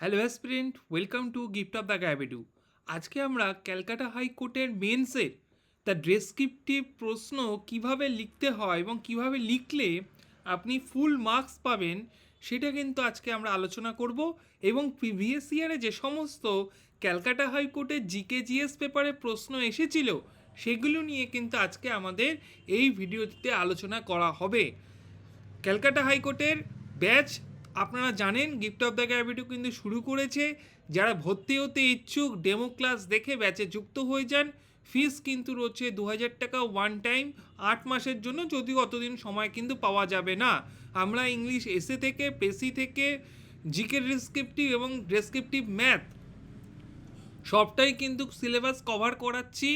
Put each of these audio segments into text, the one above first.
Hello aspirant welcome to gift of the গ্যাবিডু। আজকে আমরা ক্যালকাটা হাইকোর্টের মেন্সের দ্য ডেসক্রিপটিভ প্রশ্ন কীভাবে লিখতে হয় এবং কীভাবে লিখলে আপনি ফুল মার্কস পাবেন, সেটা কিন্তু আজকে আমরা আলোচনা করব এবং প্রিভিয়াস ইয়ারে যে সমস্ত ক্যালকাটা হাইকোর্টের জিকে জিএস পেপারে প্রশ্ন এসেছিল, সেগুলো নিয়ে কিন্তু আজকে আমাদের এই ভিডিওতে আলোচনা করা হবে। ক্যালকাটা হাইকোর্টের ব্যাচ আপনারা জানেন গিফট অফ দ্য গ্যাভিটিও কিন্তু শুরু করেছে। যারা ভর্তি হতে ইচ্ছুক ডেমো ক্লাস দেখে ব্যাচে যুক্ত হয়ে যান। ফিস কিন্তু রয়েছে দু হাজার টাকা ওয়ান টাইম আট মাসের জন্য, যদিও অতদিন সময় কিন্তু পাওয়া যাবে না। আমরা ইংলিশ এসে থেকে পেসি থেকে জিকে ডেসক্রিপটিভ এবং ডেসক্রিপটিভ ম্যাথ সবটাই কিন্তু সিলেবাস কভার করাচ্ছি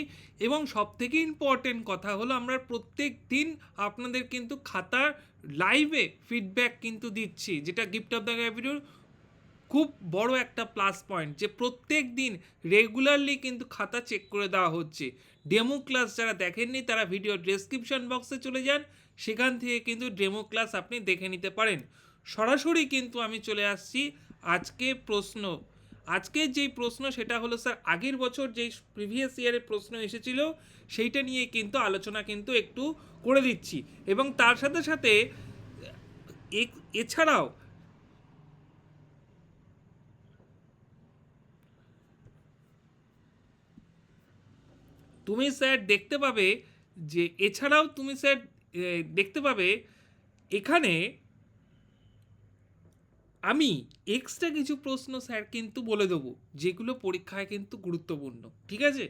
এবং সব থেকে ইম্পর্টেন্ট কথা হলো আমরা প্রত্যেক দিন আপনাদের কিন্তু খাতার লাইভে ফিডব্যাক কিন্তু দিচ্ছি। যেটা গিফট অফ দ্য গ্যাভিডিওর খুব বড় একটা প্লাস পয়েন্ট যে প্রত্যেক দিন রেগুলারলি কিন্তু খাতা চেক করে দেওয়া হচ্ছে। ডেমো ক্লাস যারা দেখেননি তারা ভিডিও ডেসক্রিপশন বক্সে চলে যান, সেখান থেকে কিন্তু ডেমো ক্লাস আপনি দেখে নিতে পারেন। সরাসরি কিন্তু আমি চলে আসছি আজকে প্রশ্ন আজকের যেই প্রশ্ন, সেটা হলো, স্যার, আগের বছর যেই প্রিভিয়াস ইয়ারের প্রশ্ন এসেছিল, সেইটা নিয়ে কিন্তু আলোচনা কিন্তু একটু করে দিচ্ছি। এবং তার সাথে সাথে এছাড়াও, তুমি, স্যার, দেখতে পাবে যে, এছাড়াও তুমি, স্যার দেখতে পাবে, এখানে আমি এক্সট্রা কিছু প্রশ্ন স্যার কিন্তু বলে দেবো, যেগুলো পরীক্ষায় কিন্তু গুরুত্বপূর্ণ, ঠিক আছে?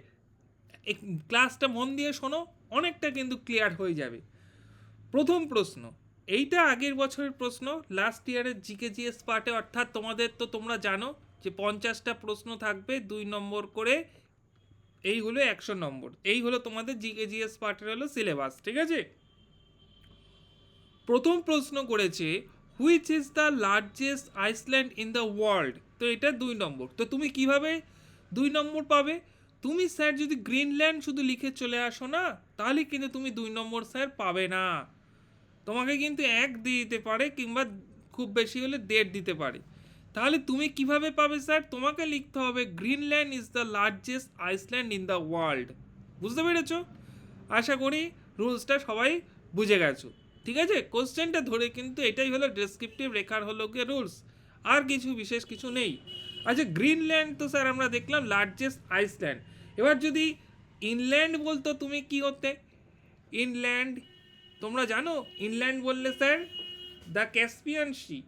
ক্লাসটা মন দিয়ে শোনো, অনেকটা কিন্তু ক্লিয়ার হয়ে যাবে। প্রথম প্রশ্ন, এইটা আগের বছরের প্রশ্ন লাস্ট ইয়ারের জিকে জিএস পার্টে অর্থাৎ তোমাদের তো তোমরা জানো যে পঞ্চাশটা প্রশ্ন থাকবে, দুই নম্বর করে এই হলো একশো নম্বর, এই হলো তোমাদের জিকে জিএস পার্টের হলো সিলেবাস ঠিক আছে? প্রথম প্রশ্ন করেছে which is the largest island in the world তো এটা দুই নম্বর। তো তুমি কীভাবে দুই নম্বর পাবে? তুমি স্যার যদি গ্রিনল্যান্ড শুধু লিখে চলে আসো না, তাহলে কিন্তু তুমি দুই নম্বর স্যার পাবে না। তোমাকে কিন্তু এক দিয়ে দিতে পারে কিংবা খুব বেশি হলে দেড় দিতে পারে। তাহলে তুমি কীভাবে পাবে স্যার? তোমাকে লিখতে হবে Greenland is the largest island in the world বুঝতে পেরেছ? আশা করি রুলসটা সবাই বুঝে গেছো। ঠিক আছে? কোশ্চেনটা ধরে, কিন্তু এটাই হলো ডেসক্রিপটিভ রেখার হলো গিয়ে রুলস আর কিছু বিশেষ কিছু নেই। আচ্ছা গ্রিনল্যান্ড তো স্যার আমরা দেখলাম লার্জেস্ট আইসল্যান্ড এবার যদি ইনল্যান্ড বলতো তুমি কি করতে ইনল্যান্ড তোমরা জানো? ইনল্যান্ড বললে sir the Caspian sea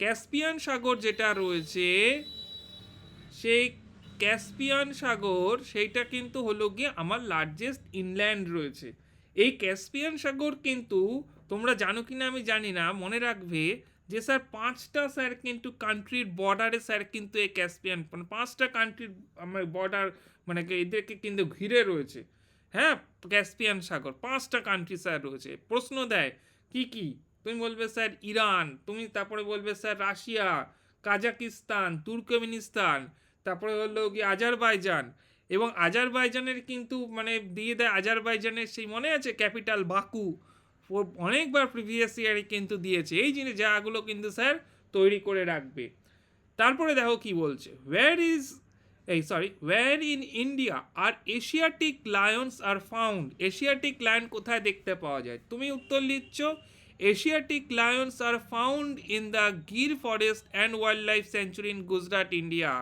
Caspian সাগর যেটা রয়েছে, সেই ক্যাসপিয়ান সাগর, সেইটা কিন্তু হলো গিয়ে আমার লার্জেস্ট ইনল্যান্ড রয়েছে। এই ক্যাসপিয়ান সাগর কিন্তু তোমরা জানো কি না আমি জানি না, মনে রাখবে যে স্যার পাঁচটা স্যার কিন্তু কান্ট্রির বর্ডারে স্যার কিন্তু এই ক্যাসপিয়ান মানে পাঁচটা কান্ট্রির আমার বর্ডার মানে কি এদেরকে কিন্তু ঘিরে রয়েছে। হ্যাঁ ক্যাসপিয়ান সাগর, পাঁচটা কান্ট্রি স্যার রয়েছে। প্রশ্ন দেয়, কি কি? তুমি বলবে স্যার ইরান, তুমি তারপরে বলবে স্যার রাশিয়া, কাজাকিস্তান, তুর্কমেনিস্তান, তারপরে হলো কি আজারবাইজান। এবং আজারবাইজানের কিন্তু মানে দিয়ে দেয় আজারবাইজানের সেই মনে আছে? Capital Baku. অনেকবার প্রিভিয়াস ইয়ারে কিন্তু দিয়েছে। এই জিনিস যাগুলো কিন্তু স্যার তৈরি করে রাখবে। তারপরে দেখো কি বলছে? ওয়্যার ইজ এই sorry where in India are Asiatic lions are found Asiatic lion কোথায় দেখতে পাওয়া যায়? তুমি উত্তর লিখছ Asiatic lions are found in the Gir forest and wildlife sanctuary in Gujarat India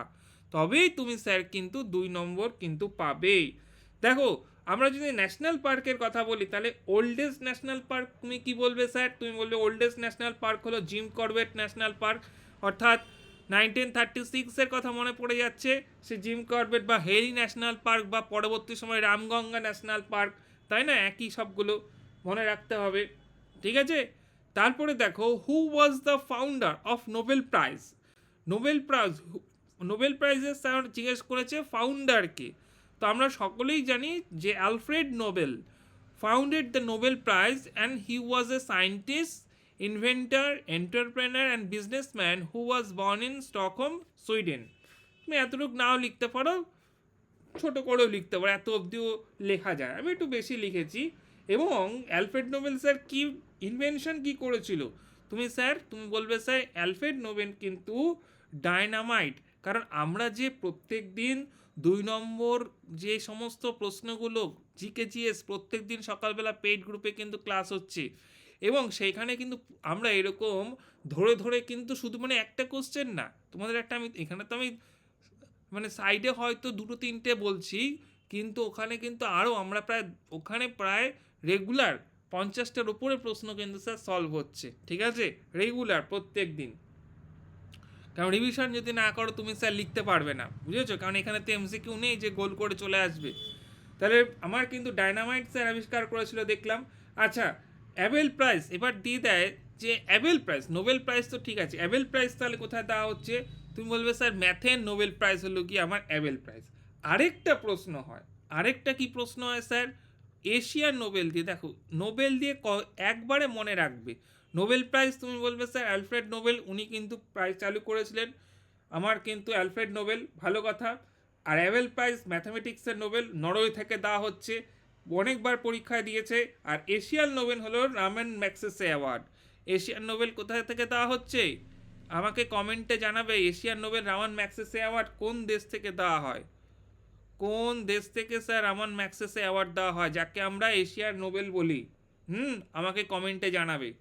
তবেই তুমি স্যার কিন্তু দুই নম্বর কিন্তু পাবেই। দেখো, আমরা যদি ন্যাশনাল পার্কের কথা বলি, তাহলে ওল্ডেস্ট ন্যাশনাল পার্ক তুমি কি বলবে স্যার? তুমি বলবে ওল্ডেস্ট ন্যাশনাল পার্ক হলো জিম করবেট ন্যাশনাল পার্ক অর্থাৎ নাইনটিন থার্টি সিক্সের কথা মনে পড়ে যাচ্ছে, সে জিম করবেট বা হেরি ন্যাশনাল পার্ক বা পরবর্তী সময় রামগঙ্গা ন্যাশনাল পার্ক তাই না? একই সবগুলো মনে রাখতে হবে। ঠিক আছে? তারপরে দেখো who was the founder of Nobel prize Nobel prize Nobel প্রাইজের স্যার জিজ্ঞেস করেছে ফাউন্ডারকে। তো আমরা সকলেই জানি যে Alfred Nobel founded the Nobel prize and he was a scientist inventor entrepreneur and businessman who was born in Stockholm Sweden তুমি এতটুকু নাও লিখতে পারো, ছোট করেও লিখতে পারো, এত অবধিও লেখা যায় আমি একটু বেশি লিখেছি। এবং অ্যালফ্রেড নোবেল স্যার কি ইনভেনশন কি করেছিল? তুমি স্যার, তুমি বলবে স্যার অ্যালফ্রেড নোবেল কিন্তু ডায়নামাইট কারণ আমরা যে প্রত্যেক দিন দুই নম্বর যে সমস্ত প্রশ্নগুলো জিকে জিএস প্রত্যেক দিন সকালবেলা পেইড গ্রুপে কিন্তু ক্লাস হচ্ছে। এবং সেইখানে কিন্তু আমরা এরকম ধরে ধরে কিন্তু শুধু মানে একটা কোশ্চেন না, তোমাদের একটা আমি এখানে তো আমি মানে সাইডে হয়তো দুটো তিনটে বলছি, কিন্তু ওখানে কিন্তু আরও আমরা প্রায়, ওখানে প্রায় রেগুলার পঞ্চাশটার উপরে প্রশ্ন কিন্তু স্যার সলভ হচ্ছে। ঠিক আছে? রেগুলার প্রত্যেক দিন। কারণ রিভিশন যদি না করো, তুমি স্যার লিখতে পারবে না। বুঝেছ? কারণ এখানে তো এমসিকিউ নেই যে গোল করে চলে আসবে। তাহলে আমার কিন্তু ডায়নামাইট স্যার আবিষ্কার করেছিল, দেখলাম। আচ্ছা অ্যাবেল প্রাইস এবার দিয়ে দেয় যে অ্যাবেল প্রাইস নোবেল প্রাইস তো ঠিক আছে। অ্যাবেল প্রাইস তাহলে কোথায় দেওয়া হচ্ছে? তুমি বলবে স্যার ম্যাথের নোবেল প্রাইস হলো কি আমার অ্যাবেল প্রাইস আরেকটা প্রশ্ন হয়। আরেকটা কি প্রশ্ন হয় স্যার এশিয়ান নোবেল দিয়ে, দেখো নোবেল দিয়ে ক- একবারে মনে রাখবে। নোবেল প্রাইজ তুমি বলবে স্যার? অ্যালফ্রেড নোবেল, উনি কিন্তু প্রাইজ চালু করেছিলেন। আমার কিন্তু অ্যালফ্রেড নোবেল, ভালো কথা। আর অ্যাভেল প্রাইজ ম্যাথামেটিক্সের নোবেল, নরওয়ে থেকে দেওয়া হচ্ছে। অনেকবার পরীক্ষায় দিয়েছে। আর এশিয়ান নোবেল হলো Ramon Magsaysay award. Asian Nobel কোথায় থেকে দেওয়া হচ্ছে? আমাকে কমেন্টে জানাবে, Asian Nobel Ramon Magsaysay award কোন দেশ থেকে দেওয়া হয়? কোন দেশ থেকে স্যার রামান ম্যাক্সেসে অ্যাওয়ার্ড দেওয়া হয়, যাকে আমরা এশিয়ার নোবেল বলি? হুম, আমাকে কমেন্টে জানাবে।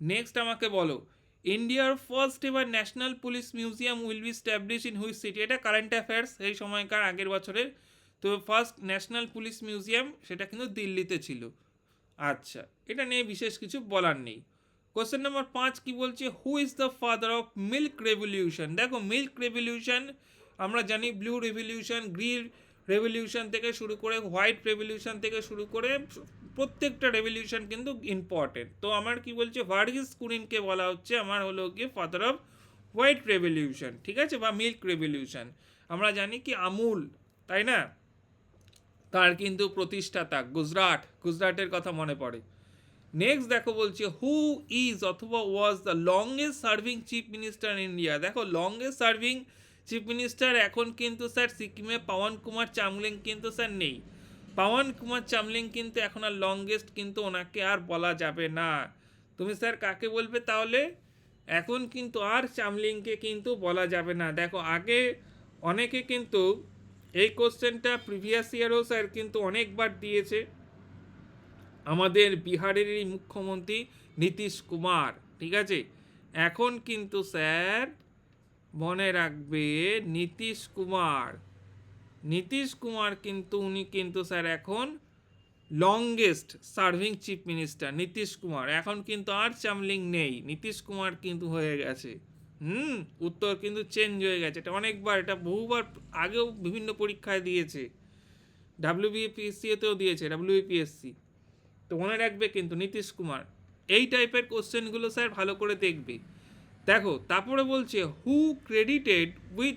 নেক্সট আমাকে বলো ইন্ডিয়ার ফার্স্ট এবার national police museum will be establish in which city এটা কারেন্ট অ্যাফেয়ার্স এই সময়কার আগের বছরের। তো ফার্স্ট ন্যাশনাল পুলিশ মিউজিয়াম সেটা কিন্তু দিল্লিতে ছিল। আচ্ছা এটা নিয়ে বিশেষ কিছু বলার নেই। কোশ্চেন নাম্বার পাঁচ কী বলছে? Who is the father of milk revolution দেখো মিল্ক রেভলিউশন আমরা জানি ব্লু রেভলিউশন গ্রিন রেভলিউশন থেকে শুরু করে হোয়াইট রেভলিউশন থেকে শুরু করে প্রত্যেকটা রেভলিউশন কিন্তু ইম্পর্টেন্ট তো আমার কি বলছে ভার্গিস কুরিনকে বলা হচ্ছে, আমার হলো কি ফাদার অফ হোয়াইট রেভলিউশন ঠিক আছে? বা মিল্ক রেভলিউশন আমরা জানি কি আমুল, তাই না? তার কিন্তু প্রতিষ্ঠাতা গুজরাট, গুজরাটের কথা মনে পড়ে। নেক্সট দেখো বলছে হু ইজ অথবা was the longest serving chief minister in India দেখো লংগেস্ট সার্ভিং চিফ মিনিস্টার এখন কিন্তু স্যার সিকিমে, পাওয়ান কুমার, চামলিং কিন্তু স্যার নেই। পাওয়ান কুমার চামলিং কিন্তু এখন আর লংগেস্ট কিন্তু ওনাকে আর বলা যাবে না। তুমি স্যার কাকে বলবে তাহলে? এখন কিন্তু আর চামলিংকে কিন্তু বলা যাবে না। দেখো, আগে অনেকে কিন্তু এই কোশ্চেনটা প্রিভিয়াস ইয়ারও স্যার কিন্তু অনেকবার দিয়েছে। আমাদের বিহারেরই মুখ্যমন্ত্রী নীতিশ কুমার, ঠিক আছে? এখন কিন্তু স্যার মনে রাখবে নীতিশ কুমার নীতিশ কুমার কিন্তু, উনি কিন্তু স্যার এখন longest serving chief minister Nitish Kumar. এখন কিন্তু আর চামলিং নেই। নীতিশ কুমার কিন্তু হয়ে গেছে। হুম, উত্তর কিন্তু চেঞ্জ হয়ে গেছে। এটা অনেকবার, এটা বহুবার আগেও বিভিন্ন পরীক্ষায় দিয়েছে। ডাব্লিউবিপিএসসিতেও দিয়েছে ডাব্লিউবিপিএসসি তো মনে রাখবে কিন্তু নীতিশ কুমার, এই টাইপের কোশ্চেনগুলো স্যার ভালো করে দেখবে। দেখো, তারপরে বলছে who credited with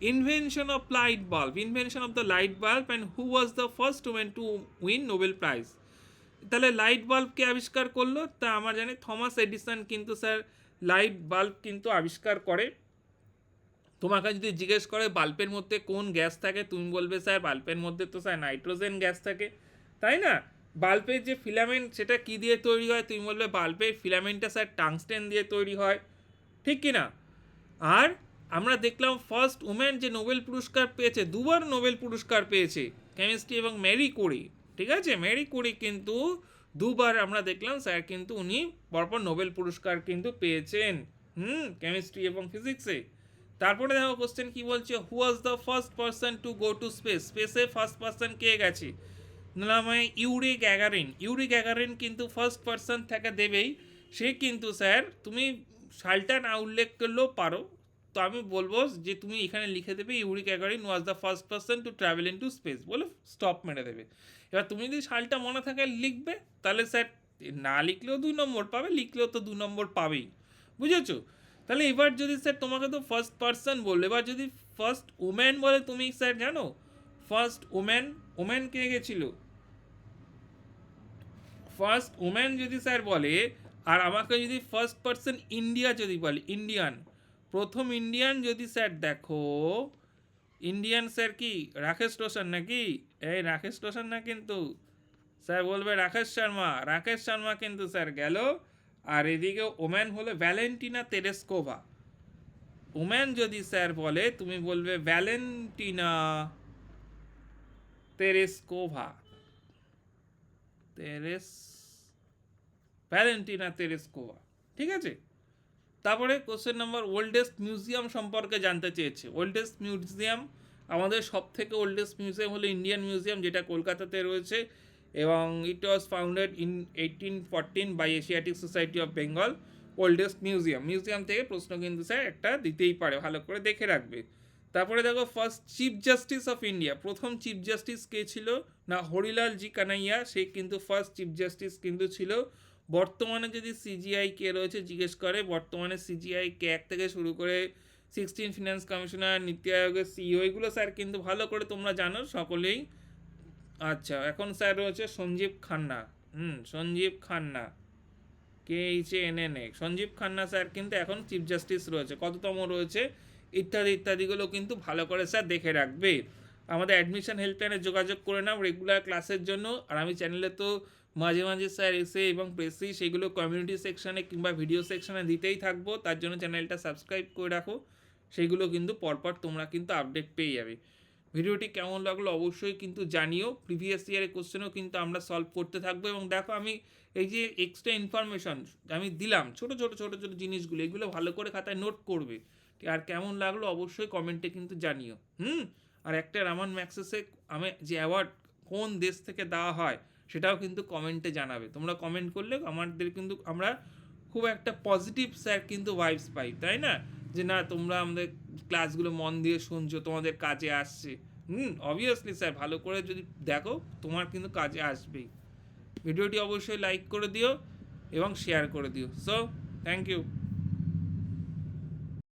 invention of light bulb invention of the light bulb and who was the first women to win Nobel prize তাহলে লাইট বাল্বকে আবিষ্কার করল? তা আমার জানি থমাস এডিসন কিন্তু স্যার লাইট বাল্ব কিন্তু আবিষ্কার করে। তোমাকে যদি জিজ্ঞেস করে বাল্বের মধ্যে কোন গ্যাস থাকে, তুমি বলবে স্যার বাল্বের মধ্যে তো স্যার নাইট্রোজেন গ্যাস থাকে। তাই না? বাল্বের যে ফিলামেন্ট সেটা কি দিয়ে তৈরি হয়? তুমি বলবে বাল্বের ফিলামেন্টটা স্যার টাংস্টেন দিয়ে তৈরি হয়। ঠিক কি না আর আমরা দেখলাম ফার্স্ট উমেন যে নোবেল পুরস্কার পেয়েছে, দুবার নোবেল পুরস্কার পেয়েছে কেমিস্ট্রি এবং ম্যারি কুরি ঠিক আছে? ম্যারি কুরি কিন্তু দুবার আমরা দেখলাম স্যার কিন্তু উনি পরপর নোবেল পুরস্কার কিন্তু পেয়েছেন। হুম কেমিস্ট্রি এবং ফিজিক্সে তারপরে দেখো কোশ্চেন কি বলছে? Who was the first person to go to space স্পেসে ফার্স্ট পার্সন কে গেছে? নামে ইউরি গ্যাগারিন ইউরি গ্যাগারিন কিন্তু ফার্স্ট পার্সন থেকে দেবেই। সে কিন্তু স্যার তুমি সালটা না উল্লেখ করলেও পারো। তো আমি বলব যে তুমি এখানে লিখে দেবে Yuri Gagarin was the first person to travel in to space বলে স্টপ মেরে দেবে। এবার তুমি যদি সালটা মনে থাকে লিখবে, তাহলে স্যার না লিখলেও দুই নম্বর পাবে, লিখলেও তো দু নম্বর পাবেই। বুঝেছ? তাহলে এবার যদি স্যার তোমাকে তো ফার্স্ট পার্সন বলল, এবার যদি ফার্স্ট উম্যান বলে তুমি স্যার জানো? ফার্স্ট উম্যান উম্যান কে গেছিল? ফার্স্ট উম্যান যদি স্যার বলে, আর আমাকে যদি ফার্স্ট পার্সন ইন্ডিয়া যদি বলে ইন্ডিয়ান প্রথম ইন্ডিয়ান যদি স্যার দেখো ইন্ডিয়ান স্যার কি? রাকেশ রোশন নাকি? এই রাকেশ রোশন না কিন্তু স্যার বলবে রাকেশ শর্মা রাকেশ শর্মা কিন্তু স্যার গেল। আর এদিকে ওম্যান হলো ভ্যালেন্টিনা তেরেস্কোভা ওম্যান যদি স্যার বলে, তুমি বলবে Valentina Tereshkova Teresh Valentina Tereshkova ঠিক আছে? তারপরে কোশ্চেন নাম্বার ওল্ডেস্ট মিউজিয়াম সম্পর্কে জানতে চেয়েছে। ওল্ডেস্ট মিউজিয়াম আমাদের সব থেকে ওল্ডেস্ট মিউজিয়াম হলো ইন্ডিয়ান মিউজিয়াম যেটা কলকাতাতে রয়েছে এবং it was founded in eighteen fourteen by Asiatic Society of Bengal oldest museum museum থেকে প্রশ্ন কিন্তু স্যার একটা দিতেই পারে, ভালো করে দেখে রাখবে। তারপরে দেখো first chief justice of India প্রথম চিফ জাস্টিস কে ছিল? না হরিলাল জি কানাইয়া, সে কিন্তু ফার্স্ট চিফ জাস্টিস কিন্তু ছিল। বর্তমানে যদি সিজিআই কে রয়েছে, জিজ্ঞেস করে, বর্তমানে সিজিআই এক থেকে শুরু করে সিক্সটিন ফিনান্স কমিশনার নীতি আয়োগের সিইও এগুলো স্যার কিন্তু ভালো করে তোমরা জানো, সকলেই। আচ্ছা এখন স্যার রয়েছে সঞ্জীব খান্না। হুম, সঞ্জীব খান্না। কে H N N A. Sanjiv Khanna sir কিন্তু এখন চিফ জাস্টিস রয়েছে, কততম রয়েছে, ইত্যাদি, ইত্যাদিগুলো কিন্তু ভালো করে স্যার দেখে রাখবে। আমাদের অ্যাডমিশন হেল্পলাইনে যোগাযোগ করে নাও রেগুলার ক্লাসের জন্য। আর আমি চ্যানেলে তো মাঝে মাঝে স্যার এসে এবং প্রেসি সেগুলো কমিউনিটি সেকশনে কিংবা ভিডিও সেকশনে দিতেই থাকব। তার জন্য চ্যানেলটা সাবস্ক্রাইব করে রাখো। সেগুলো কিন্তু পরপর তোমরা কিন্তু আপডেট পেয়ে যাবে। ভিডিওটি কেমন লাগল অবশ্যই কিন্তু জানিও। প্রিভিয়াস ইয়ারের কোশ্চেনও কিন্তু আমরা সলভ করতে থাকব এবং দেখো আমি এই যে এক্সট্রা ইনফরমেশন আমি দিলাম, ছোট ছোট ছোট ছোট জিনিসগুলো, এগুলো ভালো করে খাতায় নোট করবে। আর কেমন লাগল অবশ্যই কমেন্টে কিন্তু জানিও। হুম? আর একটা রামান ম্যাক্সেসে আমি যে অ্যাওয়ার্ড কোন দেশ থেকে দেওয়া হয় সেটাও কিন্তু কমেন্টে জানাবে। তোমরা কমেন্ট করলে আমাদের কিন্তু আমরা খুব একটা পজিটিভ স্যার কিন্তু ভাইবস পাই, তাই না? যে না, তোমরা আমাদের ক্লাসগুলো মন দিয়ে শুনছো, তোমাদের কাজে আসছে। হুম অবভিয়াসলি স্যার ভালো করে যদি দেখো, তোমার কিন্তু কাজে আসবেই। ভিডিওটি অবশ্যই লাইক করে দিও এবং শেয়ার করে দিও। So thank you